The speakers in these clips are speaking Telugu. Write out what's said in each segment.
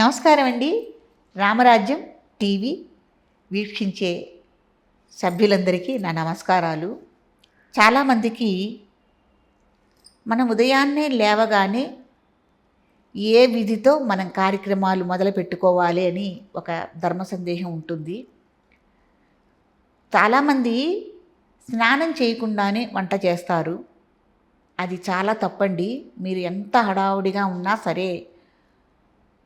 నమస్కారం అండి రామరాజ్యం టీవీ వీక్షించే సభ్యులందరికీ నా నమస్కారాలు. చాలామందికి మనం ఉదయాన్నే లేవగానే ఏ విధితో మనం కార్యక్రమాలు మొదలు పెట్టుకోవాలి అని ఒక ధర్మ సందేహం ఉంటుంది. చాలామంది స్నానం చేయకుండానే వంట చేస్తారు. అది చాలా తప్పండి. మీరు ఎంత హడావుడిగా ఉన్నా సరే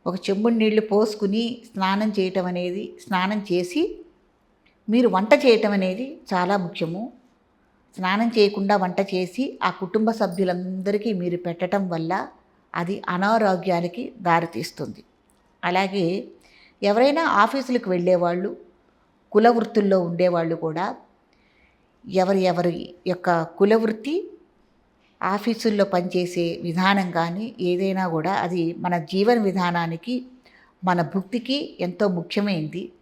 ఒక చెంబుడు నీళ్ళు పోసుకుని స్నానం చేయటం అనేది స్నానం చేసి మీరు వంట చేయటం అనేది చాలా ముఖ్యము. స్నానం చేయకుండా వంట చేసి ఆ కుటుంబ సభ్యులందరికీ మీరు పెట్టడం వల్ల అది అనారోగ్యానికి దారితీస్తుంది. అలాగే ఎవరైనా ఆఫీసులకు వెళ్ళేవాళ్ళు కుల వృత్తుల్లో ఉండేవాళ్ళు కూడా ఎవరి ఎవరి యొక్క కుల వృత్తి ఆఫీసుల్లో పనిచేసే విధానం కానీ ఏదైనా కూడా అది మన జీవన విధానానికి మన భుక్తికి ఎంతో ముఖ్యమైంది.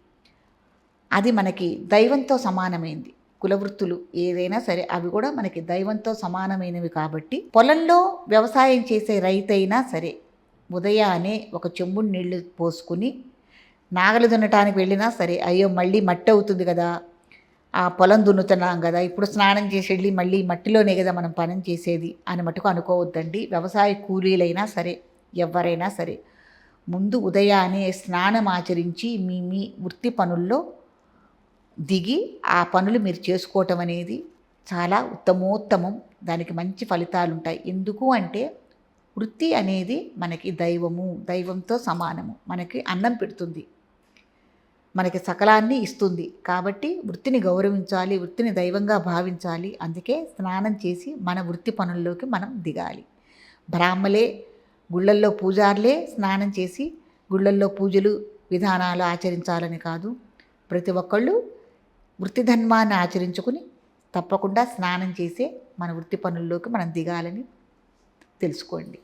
అది మనకి దైవంతో సమానమైంది. కులవృత్తులు ఏదైనా సరే అవి కూడా మనకి దైవంతో సమానమైనవి కాబట్టి పొలంలో వ్యవసాయం చేసే రైతైనా సరే ఉదయాన్నే ఒక చెంబుడు నీళ్ళు పోసుకుని నాగలి దున్నటానికి వెళ్ళినా సరే అయ్యో మళ్ళీ మట్టి అవుతుంది కదా ఆ పొలం దున్నుతున్నాం కదా ఇప్పుడు స్నానం చేసి వెళ్ళి మళ్ళీ మట్టిలోనే కదా మనం పని చేసేది అని మటుకు అనుకోవద్దండి. వ్యవసాయ కూలీలైనా సరే ఎవరైనా సరే ముందు ఉదయాన్నే స్నానం ఆచరించి మీ మీ వృత్తి పనుల్లో దిగి ఆ పనులు మీరు చేసుకోవటం అనేది చాలా ఉత్తమోత్తమం. దానికి మంచి ఫలితాలు ఉంటాయి. ఎందుకు అంటే వృత్తి అనేది మనకి దైవము దైవంతో సమానము. మనకి అన్నం పెడుతుంది. మనకి సకలాన్ని ఇస్తుంది. కాబట్టి వృత్తిని గౌరవించాలి వృత్తిని దైవంగా భావించాలి. అందుకే స్నానం చేసి మన వృత్తి పనుల్లోకి మనం దిగాలి. బ్రాహ్మలే గుళ్ళల్లో పూజార్లే స్నానం చేసి గుళ్ళల్లో పూజలు విధానాలు ఆచరించాలని కాదు. ప్రతి ఒక్కళ్ళు వృత్తి ధర్మాన్ని ఆచరించుకుని తప్పకుండా స్నానం చేసే మన వృత్తి పనుల్లోకి మనం దిగాలని తెలుసుకోండి.